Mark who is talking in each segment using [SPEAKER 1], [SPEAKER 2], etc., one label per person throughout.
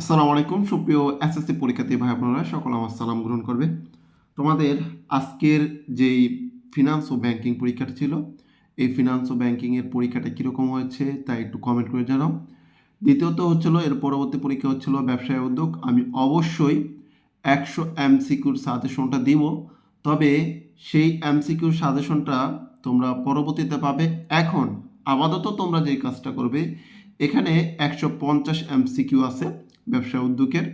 [SPEAKER 1] আসসালামু আলাইকুম। সুপ্রিয় এসএসসি পরীক্ষার্থী ভাই আপনারা সকল আমার সালাম গ্রহণ করবে। তোমাদের আজকের যেই ফিনান্স ও ব্যাংকিং পরীক্ষাটা ছিল, এই ফিনান্স ও ব্যাংকিংয়ের পরীক্ষাটা কীরকম হয়েছে তা একটু কমেন্ট করে জানাও। দ্বিতীয়ত হচ্ছিল, এর পরবর্তী পরীক্ষা হচ্ছিল ব্যবসায় উদ্যোগ। আমি অবশ্যই একশো এমসিকিউর সাজেশনটা দিব, তবে সেই এমসিকিউর সাজেশনটা তোমরা পরবর্তীতে পাবে। এখন আপাতত তোমরা যে কাজটা করবে, এখানে একশো পঞ্চাশ এমসিকিউ আছে। ব্যবসা উদ্যোগের।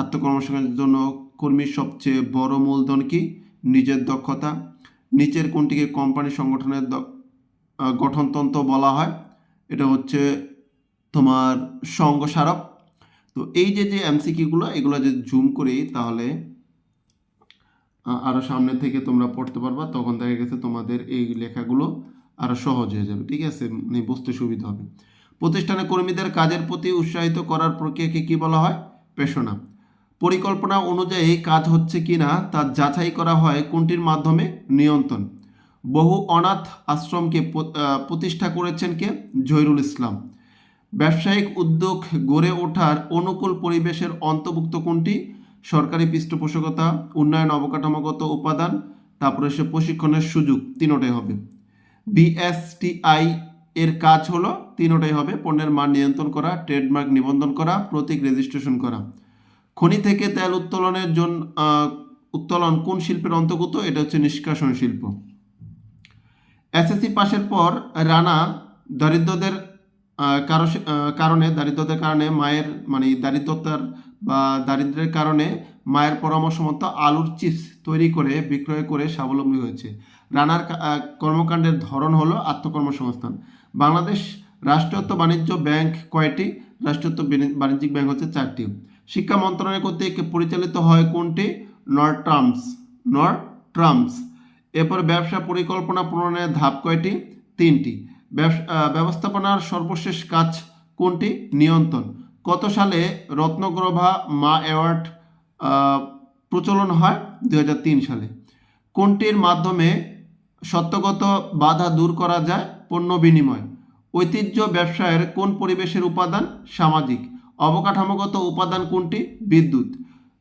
[SPEAKER 1] আত্মকর্মসংস্থানের জন্য কর্মীর সবচেয়ে বড় মূলধন কি? নিজের দক্ষতা। নিচের কোনটিকে কোম্পানি সংগঠনের গঠনতন্ত্র বলা হয়? এটা হচ্ছে তোমার সঙ্গ স্মারক। তো এই যে যে এমসিকিউগুলো এগুলো যে জুম করি তাহলে আহ, আরও সামনে থেকে তোমরা পড়তে পারবা। তখন দেখা গেছে তোমাদের এই লেখাগুলো আরও সহজ হয়ে যাবে। ঠিক আছে? মানে বুঝতে সুবিধা হবে। প্রতিষ্ঠানে কর্মীদের কাজের প্রতি উৎসাহিত করার প্রক্রিয়াকে কি বলা হয়? পেশনা। পরিকল্পনা অনুযায়ী কাজ হচ্ছে কিনা তা যাচাই করা হয় কোনটির মাধ্যমে? নিয়ন্ত্রণ। বহু অনাথ আশ্রমকে প্রতিষ্ঠা করেছেন কে? জহিরুল ইসলাম। ব্যবসায়িক উদ্যোগ গড়ে ওঠার অনুকূল পরিবেশের অন্তর্ভুক্ত কোনটি? সরকারি পৃষ্ঠপোষকতা, উন্নয়ন অবকাঠামোগত উপাদান, তারপরে সে প্রশিক্ষণের সুযোগ তিনোটাই হবে। বিএসটিআই এর কাজ হলো তিনোটাই হবে, পণ্যের মান নিয়ন্ত্রণ করা, ট্রেডমার্ক নিবন্ধন করা, প্রতীক রেজিস্ট্রেশন করা। খনি থেকে তেল উত্তোলনের জন্য উত্তোলন কোন শিল্পের অন্তর্গত? এটা হচ্ছে নিষ্কাশন শিল্প। এসএসসি পাশের পর রানা দারিদ্রদের কারও কারণে, দারিদ্রদের কারণে মায়ের মানে দারিদ্রতার বা দারিদ্রের কারণে মায়ের পরামর্শ মতো আলুর চিপস তৈরি করে, বিক্রয় করে স্বাবলম্বী হয়েছে। রানার কর্মকাণ্ডের ধরন হলো আত্মকর্মসংস্থান। বাংলাদেশ রাষ্ট্রায়ত্ত বাণিজ্য ব্যাংক কয়টি? রাষ্ট্রায়ত্ত বাণিজ্যিক ব্যাংক হচ্ছে চারটি। শিক্ষা মন্ত্রণালয় কর্তৃক পরিচালিত হয় কোনটি? নর ট্রাম্পস নর ট্রাম্পস এরপর ব্যবসা পরিকল্পনা প্রণয়নের ধাপ কয়টি? তিনটি। ব্যবস- ব্যবস্থাপনার সর্বশেষ কাজ কোনটি? নিয়ন্ত্রণ। কত সালে রত্নগ্রভা মা অ্যাওয়ার্ড প্রচলন হয়? দু হাজার তিন সালে। কোনটির মাধ্যমে সত্যগত বাধা দূর করা যায়? পণ্য বিনিময়। ঐতিহ্য ব্যবসায়ের কোন পরিবেশের উপাদান? সামাজিক। অবকাঠামোগত উপাদান কোনটি? বিদ্যুৎ।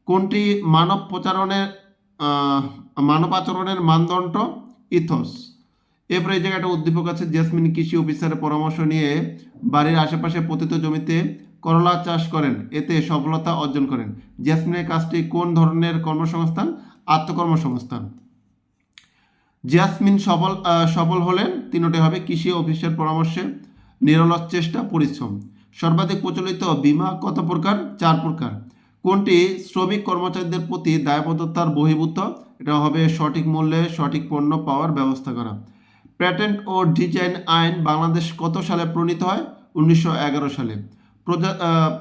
[SPEAKER 1] কোনটি মানব প্রচারণের মানব আচরণের মানদণ্ড? ইথস। এরপরে এই জায়গায় একটা উদ্দীপক আছে, জেসমিন কৃষি অফিসারের পরামর্শ নিয়ে বাড়ির আশেপাশে পতিত জমিতে করলা চাষ করেন। এতে সফলতা অর্জন করেন। জেসমিনের কাজটি কোন ধরনের কর্মসংস্থান? আত্মকর্মসংস্থান। জেসমিন সবল সফল হলেন। তিনটে হবে কৃষি অফিসের পরামর্শে। নিরলস চেষ্টা পরিশ্রম। সর্বাধিক প্রচলিত বীমা কত প্রকার? চার প্রকার। কোনটি? শ্রমিক কর্মচারীদের প্রতি দায়বদ্ধতার বহির্ভূত। এটা হবে সঠিক মূল্যে সঠিক পণ্য পাওয়ার ব্যবস্থা করা। প্যাটেন্ট ও ডিজাইন আইন বাংলাদেশ কত সালে প্রণীত হয়? উনিশশো এগারো সালে। প্রজা আহ,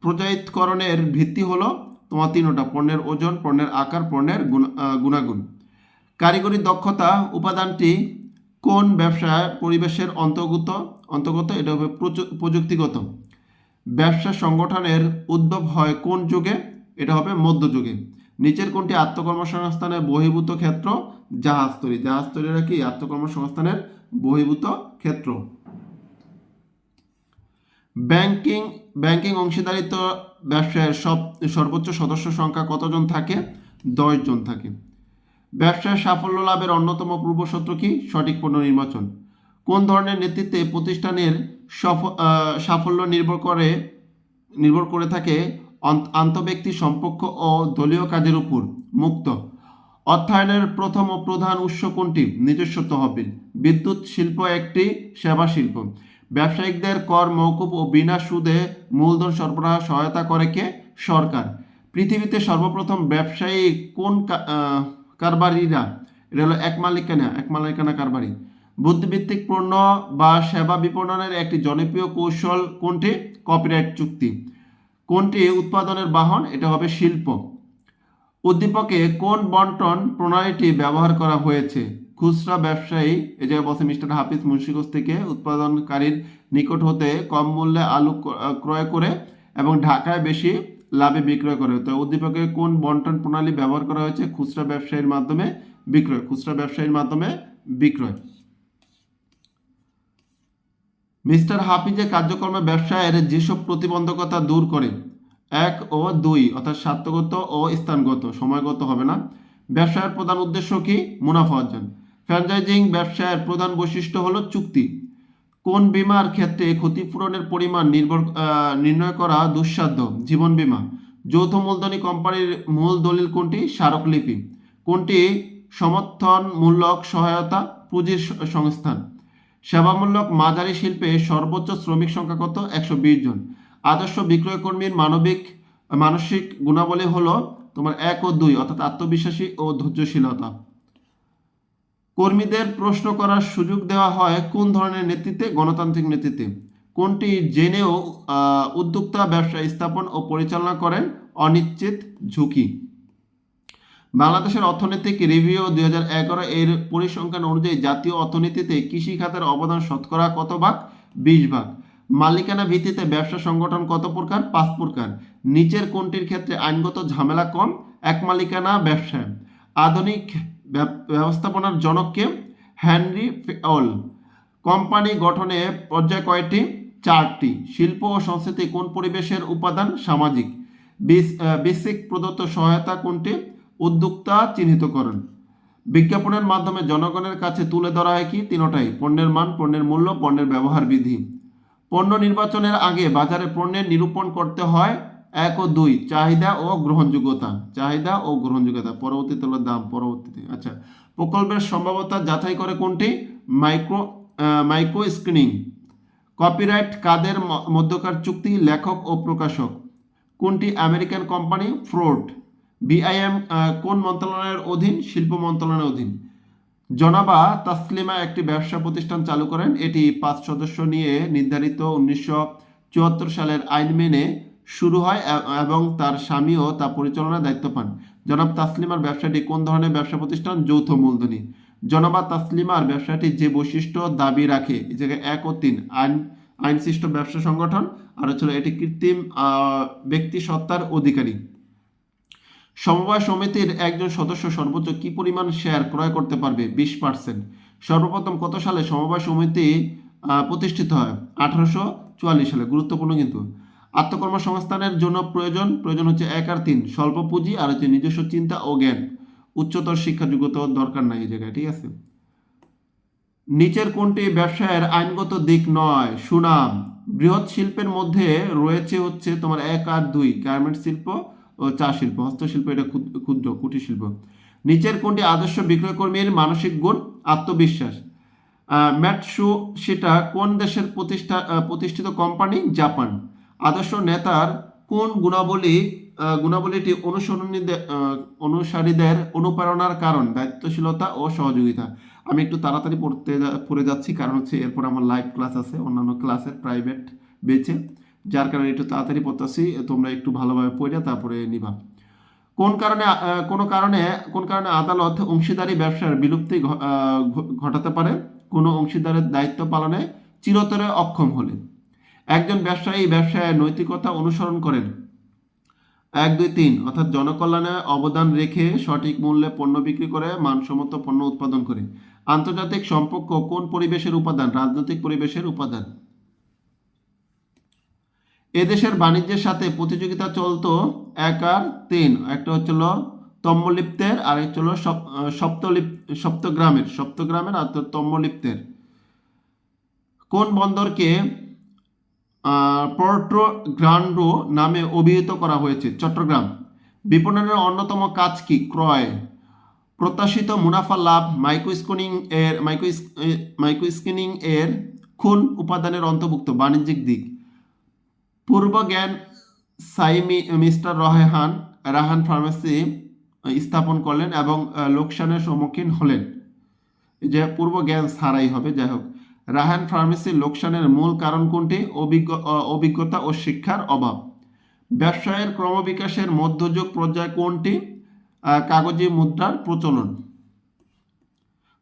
[SPEAKER 1] প্রজাতিকরণের ভিত্তি হলো তোমার তিনটা পণ্যের ওজন পণ্যের আকার পণ্যের গুণ- গুণাগুণ। কারিগরি দক্ষতা উপাদানটি কোন ব্যবসায় পরিবেশের অন্তর্গত অন্তর্গত এটা হবে প্রযু- প্রযুক্তিগত। ব্যবসা সংগঠনের উদ্ভব হয় কোন যুগে? এটা হবে মধ্যযুগে। নিচের কোনটি আত্মকর্মসংস্থানের বহির্ভূত ক্ষেত্র? জাহাজ তৈরি। জাহাজ তৈরিরা কি? আত্মকর্মসংস্থানের বহির্ভূত ক্ষেত্র। ব্যাংকিং ব্যাংকিং অংশীদারিত্ব ব্যবসায়ের সব সর্বোচ্চ সদস্য সংখ্যা কতজন থাকে? দশ জন থাকে। ব্যবসায় সাফল্য লাভের অন্যতম পূর্বশত্র কি? সঠিক পণ্য নির্বাচন। কোন ধরনের নেতৃত্বে প্রতিষ্ঠানের সফ- সাফল্য নির্ভর করে নির্ভর করে থাকে? আন্তঃব্যক্তি সম্পর্ক ও দলীয় কাজের উপর। মুক্ত। অর্থায়নের প্রথম ও প্রধান উৎস কোনটি? নিজস্ব তহবিল। বিদ্যুৎ শিল্প একটি, সেবা শিল্প। ব্যবসায়িকদের কর মৌকুব ও বিনা সুদে মূলধন সরবরাহ সহায়তা করে কে? সরকার। পৃথিবীতে সর্বপ্রথম ব্যবসায়ী কোন কারবারিরা। এটা হলো এক মালিকানা এক মালিকানা কারবারি। বুদ্ধিভিত্তিক পণ্য বা সেবা বিপণনের একটি জনপ্রিয় কৌশল কোনটি? কপিরাইট চুক্তি। কোনটি উৎপাদনের বাহন? এটা হবে শিল্প। উদ্দীপকে কোন বন্টন প্রণালীটি ব্যবহার করা হয়েছে? খুচরা ব্যবসায়ী, এই জায়গায় বসে মিস্টার হাফিজ মুন্সিগঞ্জ থেকে উৎপাদনকারীর নিকট হতে কম মূল্যে আলু ক্রয় করে এবং ঢাকায় বেশি লাভে বিক্রয় করে। তো উদ্দীপকে কোন বন্টন প্রণালী ব্যবহার করা হয়েছে? খুচরা ব্যবসায়ীর মাধ্যমে বিক্রয়, খুচরা ব্যবসায়ীর মাধ্যমে বিক্রয়। মিস্টার হাফিজের কার্যক্রমে ব্যবসায়ের যেসব প্রতিবন্ধকতা দূর করে, এক ও দুই, অর্থাৎ স্বার্থগত ও স্থানগত, সময়গত হবে না। ব্যবসায়ের প্রধান উদ্দেশ্য কি? মুনাফা অর্জন। ফ্র্যাঞ্চাইজিং ব্যবসায়ের প্রধান বৈশিষ্ট্য হলো চুক্তি। কোন বিমার ক্ষেত্রে ক্ষতিপূরণের পরিমাণ নির্ভর নির্ণয় করা দুঃসাধ্য? জীবন বীমা। যৌথ মূলধনী কোম্পানির মূল দলিল কোনটি? স্মারকলিপি। কোনটি? সমর্থনমূলক সহায়তা, পুঁজির সংস্থান। সেবামূলক মাঝারি শিল্পে সর্বোচ্চ শ্রমিক সংখ্যা কত? একশো বিশ জন। আদর্শ বিক্রয় কর্মীর মানবিক, মানসিক গুণাবলী হলো তোমার এক ও দুই, অর্থাৎ আত্মবিশ্বাসী ও ধৈর্যশীলতা। কর্মীদের প্রশ্ন করার সুযোগ দেওয়া হয় কোন ধরনের নেতৃত্বে, গণতান্ত্রিক নেতৃত্বে? কোনটি জেনেও উদ্যোক্তা ব্যবসা স্থাপন ও পরিচালনা করেন অনিশ্চিত ঝুঁকি? বাংলাদেশের অর্থনৈতিক রিভিউ দুই হাজার এগারো এর পরিসংখ্যান অনুযায়ী জাতীয় অর্থনীতিতে কৃষি খাতের অবদান শতকরা কত ভাগ? বিশ ভাগ। মালিকানা ভিত্তিতে ব্যবসা সংগঠন কত প্রকার? পাঁচ প্রকার। নিচের কোনটির ক্ষেত্রে আইনগত ঝামেলা কম? এক মালিকানা ব্যবসায় আধুনিক ব্যবস্থাপনার জনককে হেনরি অল কোম্পানি গঠনে পর্যায় কয়টি? চারটি। শিল্প ও সংস্কৃতি কোন পরিবেশের উপাদান? সামাজিক। বেসিক প্রদত্ত সহায়তা কোনটি? উদ্যোক্তা চিহ্নিতকরণ। বিজ্ঞাপনের মাধ্যমে জনগণের কাছে তুলে ধরা হয় কি? তিনটাই। পণ্যের মান, পণ্যের মূল্য, পণ্যের ব্যবহার বিধি। পণ্য নির্বাচনের আগে বাজারে পণ্যের নিরূপণ করতে হয় এক ও দুই, চাহিদা ও গ্রহণযোগ্যতা, চাহিদা ও গ্রহণযোগ্যতা, পরবর্তীতে হলো দাম, পরবর্তীতে আচ্ছা। প্রকল্পের সম্ভাবতা যাচাই করে কোনটি? মাইক্রো মাইক্রো স্ক্রিনিং, কপিরাইট কাদের মধ্যকার চুক্তি, লেখক ও প্রকাশক, কোনটি আমেরিকান কোম্পানি? ফ্রোড, বিআইএম কোন মন্ত্রণালয়ের অধীন? শিল্প মন্ত্রণালয়ের অধীন। জনাবা তাসলিমা একটি ব্যবসা প্রতিষ্ঠান চালু করেন। এটি পাঁচ সদস্য নিয়ে নির্ধারিত উনিশশো চুয়াত্তর সালের আইন মেনে শুরু হয় এবং তার স্বামীও তা পরিচালনার দায়িত্ব পান। জনাব তাসলিমার ব্যবসাটি কোন ধরনের ব্যবসা প্রতিষ্ঠান? যৌথ মূলধনী। জনাবা তাসলিমার ব্যবসাটি যে বৈশিষ্ট্য দাবি রাখে, এই জায়গায় এক ও তিন, আইন, আইনসৃষ্ট ব্যবসা সংগঠন, আর হচ্ছিল এটি কৃত্রিম ব্যক্তি সত্তার অধিকারী। সমবায় সমিতির একজন সদস্য সর্বোচ্চ কি পরিমাণ শেয়ার ক্রয় করতে পারবে? বিশ পার্সেন্ট। সর্বপ্রথম কত সালে সমবায় সমিতি প্রতিষ্ঠিত হয়? আঠারোশো চুয়াল্লিশ সালে। গুরুত্বপূর্ণ কিন্তু। আত্মকর্মসংস্থানের জন্য প্রয়োজন। প্রয়োজন হচ্ছে এক আর তিন। স্বল্প পুঁজি আর হচ্ছে নিজস্ব চিন্তা ও জ্ঞান। উচ্চতর শিক্ষা যোগ্যতা দরকার নাই এই জায়গায়, ঠিক আছে? নিচের কোনটি ব্যবসায়ের আইনগত দিক নয়? সুনাম। বৃহৎ শিল্পের মধ্যে রয়েছে হচ্ছে তোমার এক আর দুই গার্মেন্ট শিল্প ও চা শিল্প, হস্তশিল্প, এটা ক্ষুদ- ক্ষুদ্র, কুটির শিল্প। নিচের কোনটি আদর্শ বিক্রয় কর্মীর মানসিক গুণ? আত্মবিশ্বাস। ম্যাটসু, সেটা কোন দেশের প্রতিষ্ঠা প্রতিষ্ঠিত কোম্পানি? জাপান। আদর্শ নেতার কোন গুণাবলী গুণাবলীটি অনুসরণীদের অনুসারীদের অনুপ্রেরণার কারণ, দায়িত্বশীলতা ও সহযোগিতা? আমি একটু তাড়াতাড়ি পড়তে পড়ে যাচ্ছি, কারণ হচ্ছে এরপর আমার লাইভ ক্লাস আছে, অন্যান্য ক্লাসের প্রাইভেট বেচে যার কারণে একটু তাড়াতাড়ি পড়তেছি, তোমরা একটু ভালোভাবে পড়ে তারপরে নিবা। কোন কারণে কোনো কারণে, কোন কারণে আদালত অংশীদারি ব্যবসার বিলুপ্তি ঘটাতে পারে? কোনো অংশীদারের দায়িত্ব পালনে চিরতরে অক্ষম হলে। একজন ব্যবসায়ী ব্যবসায় নৈতিকতা অনুসরণ করেন। এক, দুই, তিন, অর্থাৎ জনকল্যাণে অবদান রেখে সঠিক মূল্যে পণ্য বিক্রি করে, মানসম্মত পণ্য উৎপাদন করে। আন্তর্জাতিক সম্পর্ক কোন পরিবেশের উপাদান? রাজনৈতিক পরিবেশের উপাদান। এদেশের বাণিজ্যের সাথে প্রতিযোগিতা চলতো এক আর তিন। একটা হচ্ছিল তম্বলিপ্তের, আর একটা হলো সপ্তলিপ, সপ্তগ্রামের। সপ্তগ্রামের আর তম্বলিপ্তের। কোন বন্দরকে পোর্টো গ্রান্ডো নামে অভিহিত করা হয়েছে। চট্টগ্রাম। বিপণনের অন্যতম কাজ কি? ক্রয়। প্রত্যাশিত মুনাফা লাভ মাইক্রোস্কিনিং এর মাইক্রো মাইক্রোস্কিনিং এর খুন উপাদানের অন্তর্ভুক্ত। বাণিজ্যিক দিক। পূর্ব জ্ঞান সাইমি, মিস্টার রহেহান রাহান ফার্মেসি স্থাপন করলেন এবং লোকসানের সম্মুখীন হলেন। যে পূর্ব জ্ঞান ছাড়াই হবে, যাই হোক। রাহান ফার্মেসির লোকসানের মূল কারণ কোনটি? অভিজ্ঞ অভিজ্ঞতা ও শিক্ষার অভাব। ব্যবসায়ের ক্রমবিকাশের মধ্যযুগ পর্যায় কোনটি? কাগজি মুদ্রার প্রচলন।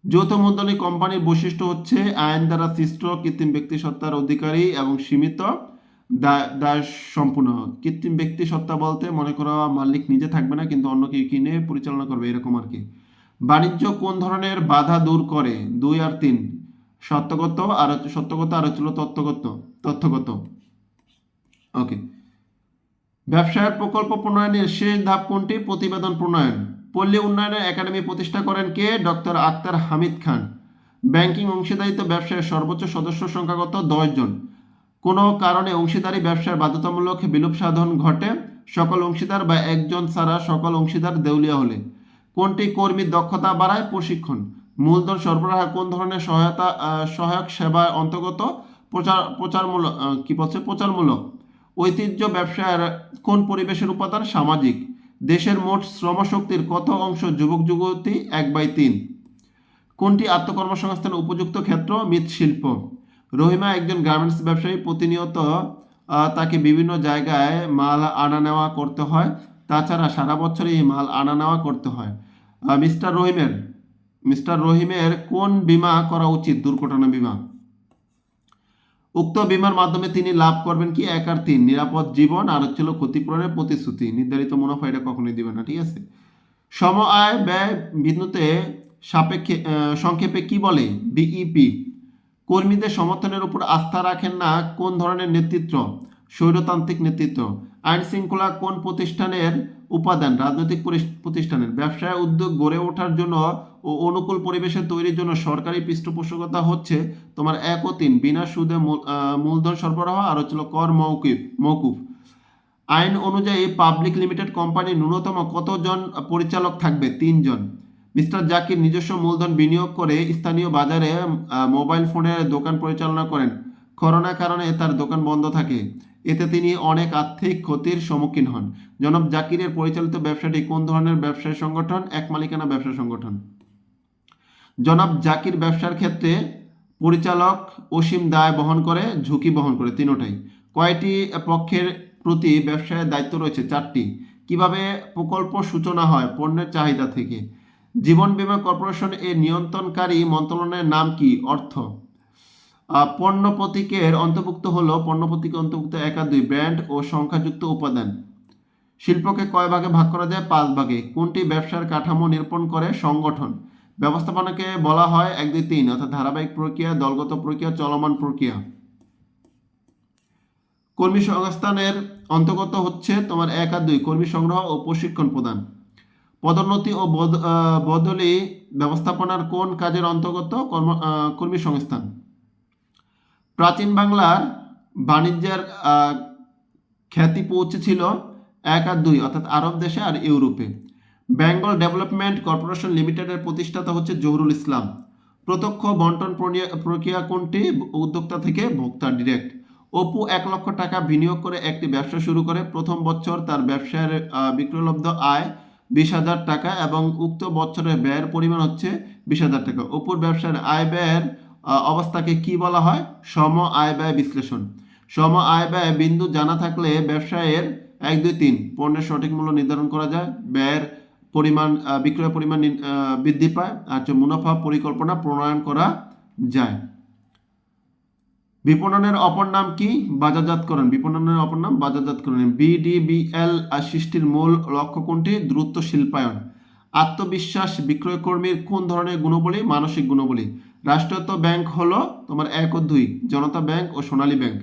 [SPEAKER 1] যৌথ মূলধনী কোম্পানির বৈশিষ্ট্য হচ্ছে আইন দ্বারা সৃষ্ট কৃত্রিম ব্যক্তি সত্তার অধিকারী এবং সীমিত সম্পূর্ণ কৃত্রিম ব্যক্তি সত্তা বলতে মনে করো মালিক নিজে থাকবে না, কিন্তু অন্য কেউ কিনে পরিচালনা করবে, এরকম আর কি। বাণিজ্য কোন ধরনের বাধা দূর করে? দুই আর তিন। সত্যগত আর সত্যগত আর হচ্ছিল তত্ত্বগত, তথ্যগত। ওকে ব্যবসায়ের প্রকল্প প্রণয়নের শেষ ধাপ কোনটি? প্রতিবেদন প্রণয়ন। পল্লী উন্নয়নের একাডেমি প্রতিষ্ঠা করেন কে? ডক্টর আক্তার হামিদ খান। ব্যাংকিং অংশীদারিত্ব ব্যবসায়ের সর্বোচ্চ সদস্য সংখ্যাগত জন। কোনো কারণে অংশীদারি ব্যবসার বাধ্যতামূলক বিলোপ সাধন ঘটে? সকল অংশীদার বা একজন ছাড়া সকল অংশীদার দেউলিয়া হলে। কোনটি কর্মীর দক্ষতা বাড়ায়? প্রশিক্ষণ। মূলধন সরবরাহ কোন ধরনের সহায়তা সহায়ক সেবার অন্তর্গত? প্রচার প্রচারমূলক কি বলছে? প্রচারমূলক। ঐতিহ্য ব্যবসায়ের কোন পরিবেশের উপাদান? সামাজিক। দেশের মোট শ্রমশক্তির কত অংশ? যুবক, যুবতী, এক বাই তিন। কোনটি আত্মকর্মসংস্থানের উপযুক্ত ক্ষেত্র? মৃৎশিল্প। রহিমা একজন গার্মেন্টস ব্যবসায়ী, প্রতিনিয়ত তাকে বিভিন্ন জায়গায় মাল আনা নেওয়া করতে হয়। তাছাড়া সারা বছরই মাল আনা নেওয়া করতে হয়। মিস্টার রহিমের মিস্টার রহিমের কোন বীমা করা উচিত? দুর্ঘটনা বিমা। উক্ত বিমার মাধ্যমে তিনি লাভ করবেন কি? এক আর তিন। নিরাপদ জীবন আর হচ্ছিল ক্ষতিপূরণের প্রতিশ্রুতি। নির্ধারিত মুনাফা এটা কখনোই দিবে না, ঠিক আছে? সম আয় ব্যয় বিন্দুতে সাপেক্ষে সংক্ষেপে কি বলে? বিইপি। কর্মীদের সমর্থনের উপর আস্থা রাখেন না কোন ধরনের নেতৃত্ব? স্বৈরতান্ত্রিক নেতৃত্ব। আইন শৃঙ্খলা কোন প্রতিষ্ঠানের উপাদান? রাজনৈতিক প্রতিষ্ঠানের। ব্যবসায় উদ্যোগ গড়ে ওঠার জন্য ও অনুকূল পরিবেশের তৈরির জন্য সরকারি পৃষ্ঠপোষকতা হচ্ছে তোমার এক ও তিন। বিনা সুদে মূল- মূলধন সরবরাহ আর হচ্ছিল কর মৌকুফ মৌকুফ। আইন অনুযায়ী পাবলিক লিমিটেড কোম্পানি ন্যূনতম কতজন পরিচালক থাকবে? তিনজন। মিস্টার জাকির নিজস্ব মূলধন বিনিয়োগ করে স্থানীয় বাজারে মোবাইল ফোনের দোকান পরিচালনা করেন। করোনার কারণে তার দোকান বন্ধ থাকে। এতে তিনি অনেক আর্থিক ক্ষতির সম্মুখীন হন। জনাব জাকিরের পরিচালিত ব্যবসাটি কোন ধরনের ব্যবসায় সংগঠন? এক মালিকানা ব্যবসা সংগঠন। জনাব জাকির ব্যবসার ক্ষেত্রে পরিচালক অসীম দায় বহন করে, ঝুঁকি বহন করে তিনোটাই। কয়টি পক্ষের প্রতি ব্যবসায়ের দায়িত্ব রয়েছে? চারটি। কীভাবে প্রকল্প সূচনা হয়? পণ্যের চাহিদা থেকে। জীবন বীমা কর্পোরেশন এর নিয়ন্ত্রণকারী মন্ত্রণালয়ের নাম কি? অর্থ। পণ্য প্রতীকের অন্তর্ভুক্ত হলো পণ্য প্রতীকের অন্তর্ভুক্ত একা দুই ব্র্যান্ড ও সংখ্যাযুক্ত উপাদান। শিল্পকে কয় ভাগে ভাগ করা যায়? পাঁচ ভাগে। কোনটি ব্যবসার কাঠামো নিরূপণ করে? সংগঠন। ব্যবস্থাপনাকে বলা হয় এক দুই তিন, অর্থাৎ ধারাবাহিক প্রক্রিয়া, দলগত প্রক্রিয়া, চলমান প্রক্রিয়া। কর্মী সংস্থানের অন্তর্গত হচ্ছে তোমার এক আর দুই, কর্মী সংগ্রহ ও প্রশিক্ষণ প্রদান। পদোন্নতি ও বদ- বদলি ব্যবস্থাপনার কোন কাজের অন্তর্গত? কর্ম কর্মী সংস্থান। প্রাচীন বাংলার বাণিজ্যের খ্যাতি পৌঁছেছিল এক আর দুই, অর্থাৎ আরব দেশে আর ইউরোপে। বেঙ্গল ডেভেলপমেন্ট কর্পোরেশন লিমিটেডের প্রতিষ্ঠাতা হচ্ছে জহুরুল ইসলাম। প্রত্যক্ষ বন্টন প্রক্রিয়া কোনটি? উদ্যোক্তা থেকে ভোক্তা ডিরেক্ট। অপু এক লক্ষ টাকা বিনিয়োগ করে একটি ব্যবসা শুরু করে। প্রথম বছর তার ব্যবসার বিক্রয়লব্ধ আয় বিশ হাজার টাকা এবং উক্ত বছরের ব্যয়ের পরিমাণ হচ্ছে বিশ হাজার টাকা। অপুর ব্যবসার আয় ব্যয়ের অবস্থাকে কি বলা হয়? সম আয় ব্যয় বিশ্লেষণ। সম আয় ব্যয় বিন্দু জানা থাকলে ব্যবসায়ের এক, দুই, তিন পণ্যের সঠিক মূল্য নির্ধারণ করা যায়, ব্যয়ের পরিমাণ বিক্রয় পরিমাণ বৃদ্ধি পায়, আর মুনাফা পরিকল্পনা প্রণয়ন করা যায়। বিপণনের অপর নাম কি? বাজারজাতকরণ। বিপণনের অপর নাম বাজারজাতকরণ। বিডিবিএল সৃষ্টির মূল লক্ষ্য কোনটি? দ্রুত শিল্পায়ন। আত্মবিশ্বাস বিক্রয়কর্মীর কোন ধরনের গুণবলী? মানসিক গুণবলী। রাষ্ট্রায়ত্ত ব্যাংক হলো তোমার এক ও দুই জনতা ব্যাংক ও সোনালী ব্যাংক।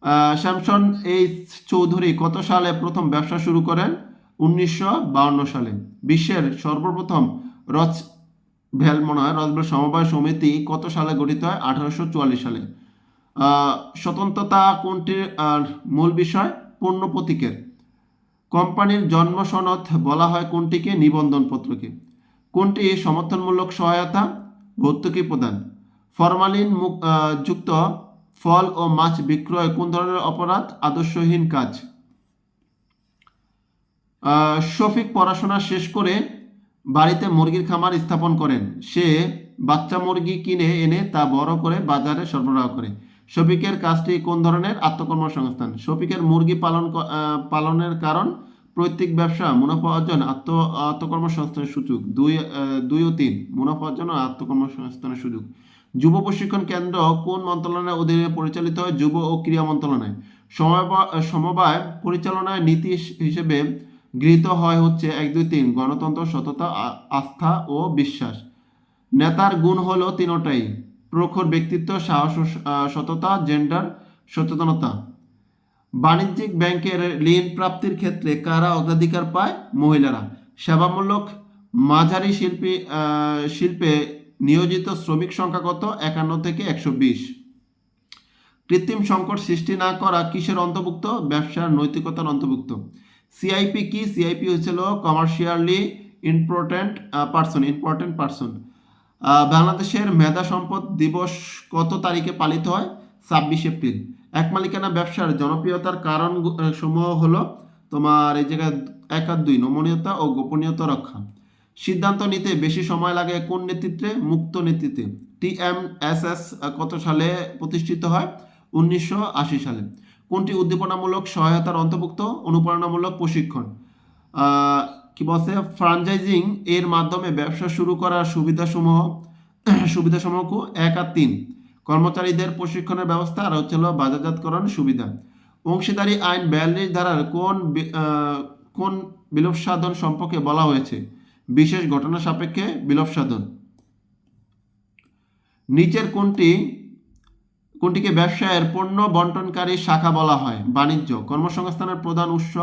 [SPEAKER 1] আহ, স্যামসন এইচ চৌধুরী কত সালে প্রথম ব্যবসা শুরু করেন? উনিশশো সালে। বিশ্বের সর্বপ্রথম রচ ভেল মনে হয় সমবায় সমিতি কত সালে গঠিত হয়? আঠারোশো চুয়াল্লিশ সালে। স্বতন্ত্রতা কোনটির? মূল বিষয় পণ্য প্রতীকের। কোম্পানির জন্ম সনদ বলা হয় কোনটিকে? নিবন্ধনপত্রকে কোনটি সমর্থনমূলক সহায়তা? ভর্তুকি প্রদান। ফরমালিন যুক্ত ফল ও মাছ বিক্রয় কোন ধরনের অপরাধ? আদর্শহীন কাজ। শফিক পড়াশোনা শেষ করে বাড়িতে মুরগির খামার স্থাপন করেন। সে বাচ্চা মুরগি কিনে এনে তা বড় করে বাজারে সরবরাহ করে। শফিকের কাজটি কোন ধরনের? আত্মকর্মসংস্থান। শফিকের মুরগি পালন পালনের কারণ প্রত্যেক ব্যবসা মুনাফা অর্জন, আত্ম, আত্মকর্মসংস্থানের সুযোগ। দুই দুই ও তিন, মুনাফা অর্জন ও আত্মকর্মসংস্থানের সুযোগ। যুব প্রশিক্ষণ কেন্দ্র কোন মন্ত্রণালয়ের অধীনে পরিচালিত হয়? যুব ও ক্রীড়া মন্ত্রণালয়। সমবায় পরিচালনায় নীতি হিসেবে গৃহীত হয় হচ্ছে এক, দুই, তিন, গণতন্ত্র, সততা আস্থা ও বিশ্বাস। নেতার গুণ হলো তিনোটাই, প্রখর ব্যক্তিত্ব, সাহস সততা জেন্ডার সচেতনতা। বাণিজ্যিক ব্যাংকের ঋণ প্রাপ্তির ক্ষেত্রে কারা অগ্রাধিকার পায়? মহিলারা। সেবামূলক মাঝারি শিল্পী শিল্পে নিয়োজিত শ্রমিক সংখ্যা কত? একান্ন থেকে একশো বিশ। কৃত্রিম সংকট সৃষ্টি না করা কিসের অন্তর্ভুক্ত? ব্যবসার নৈতিকতার অন্তর্ভুক্ত। সিআইপি কি? সিআইপি হয়েছিল commercially important person important person বাংলাদেশের মেধা সম্পদ দিবস কত তারিখে পালিত হয়? ছাব্বিশ এপ্রিল। এক মালিকানা ব্যবসার জনপ্রিয়তার কারণ সমূহ হলো তোমার এই জায়গায় এক আর দুই, নমনীয়তা ও গোপনীয়তা রক্ষা। সিদ্ধান্ত নিতে বেশি সময় লাগে কোন নেতৃত্বে? মুক্ত নেতৃত্বে। টিএমএসএস কত সালে প্রতিষ্ঠিত হয়? উনিশশো আশি সালে। কোনটি উদ্দীপনামূলক সহায়তার অন্তর্ভুক্ত? অনুপ্রেরণামূলক প্রশিক্ষণ। কি বলছে? ফ্রাঞ্চাইজিং এর মাধ্যমে ব্যবসা শুরু করার সুবিধাসমূহ সুবিধাসমূহ এক আর তিন। কর্মচারীদের প্রশিক্ষণের ব্যবস্থা আর হচ্ছে বাজারজাতকরণ সুবিধা। অংশীদারি আইন বিয়াল্লিশ ধারার কোন কোন বিলোপ সাধন সম্পর্কে বলা হয়েছে? বিশেষ ঘটনা সাপেক্ষে বিলোপ সাধন। নিচের কোনটি, কোনটিকে ব্যবসায়ের পণ্য বন্টনকারী শাখা বলা হয়? বাণিজ্য। কর্মসংস্থানের প্রধান উৎস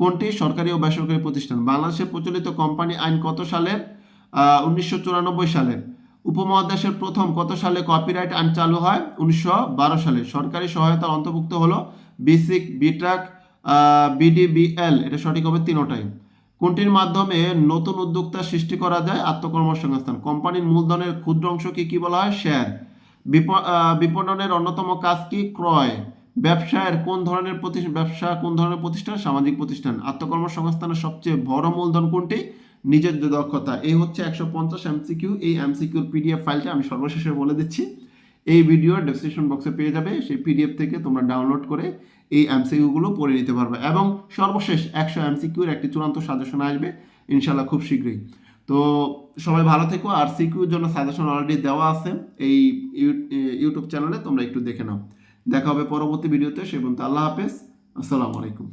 [SPEAKER 1] কোনটি? সরকারি ও বেসরকারি প্রতিষ্ঠান। বাংলাদেশে প্রচলিত কোম্পানি আইন কত সালের? উনিশশো চুরানব্বই সালের। উপমহাদেশের প্রথম কত সালে কপিরাইট আইন চালু হয়? উনিশশো বারো সালে। সরকারি সহায়তার অন্তর্ভুক্ত হলো বিসিক বিটাক বিডিবিএল এটা সঠিক হবে তিনোটাই। কোনটির মাধ্যমে নতুন উদ্যোক্তা সৃষ্টি করা যায়? আত্মকর্মসংস্থান। কোম্পানির মূলধনের ক্ষুদ্র অংশকে কি বলা হয়? শেয়ার বিপ- বিপণনের অন্যতম কাজ কি? ক্রয়। ব্যবসায়ের কোন ধরনের প্রতিষ্ঠান, ব্যবসা কোন ধরনের প্রতিষ্ঠান? সামাজিক প্রতিষ্ঠান। আত্মকর্মসংস্থানের সবচেয়ে বড় মূলধন কোনটি? নিজের যে দক্ষতা, এই হচ্ছে একশো পঞ্চাশ এমসিকিউ এই এমসিকিউর পিডিএফ ফাইলটা আমি সর্বশেষে বলে দিচ্ছি। এই ভিডিও ডেসক্রিপশন বক্সে পেয়ে যাবে, সেই পিডিএফ থেকে তোমরা ডাউনলোড করে এই এমসিকিউগুলো পড়ে নিতে পারবে এবং সর্বশেষ একশো এমসিকিউর একটি চূড়ান্ত সাজেশন আসবে ইনশাল্লাহ খুব শীঘ্রই। তো সবাই ভালো থেকো, আর সিকিউর জন্য সাজেশন অলরেডি দেওয়া আছে, এই ইউটিউব চ্যানেলে তোমরা একটু দেখে নাও। দেখা হবে পরবর্তী ভিডিওতে, সে পর্যন্ত আল্লাহ হাফেজ, আসসালামু আলাইকুম।